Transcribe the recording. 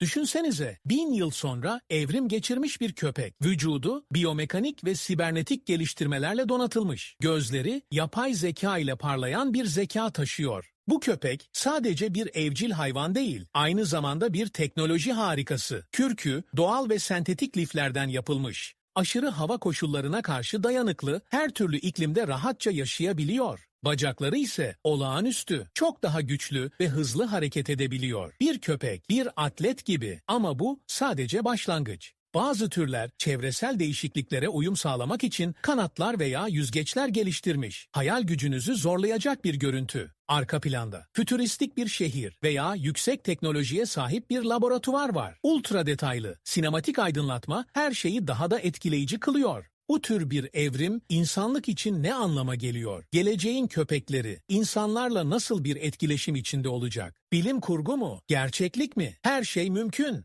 Düşünsenize bin yıl sonra evrim geçirmiş bir köpek. Vücudu biyomekanik ve sibernetik geliştirmelerle donatılmış. Gözleri yapay zeka ile parlayan bir zeka taşıyor. Bu köpek sadece bir evcil hayvan değil, aynı zamanda bir teknoloji harikası. Kürkü doğal ve sentetik liflerden yapılmış. Aşırı hava koşullarına karşı dayanıklı, her türlü iklimde rahatça yaşayabiliyor. Bacakları ise olağanüstü, çok daha güçlü ve hızlı hareket edebiliyor. Bir köpek, bir atlet gibi ama bu sadece başlangıç. Bazı türler çevresel değişikliklere uyum sağlamak için kanatlar veya yüzgeçler geliştirmiş. Hayal gücünüzü zorlayacak bir görüntü. Arka planda fütüristik bir şehir veya yüksek teknolojiye sahip bir laboratuvar var. Ultra detaylı, sinematik aydınlatma her şeyi daha da etkileyici kılıyor. Bu tür bir evrim insanlık için ne anlama geliyor? Geleceğin köpekleri insanlarla nasıl bir etkileşim içinde olacak? Bilim kurgu mu? Gerçeklik mi? Her şey mümkün.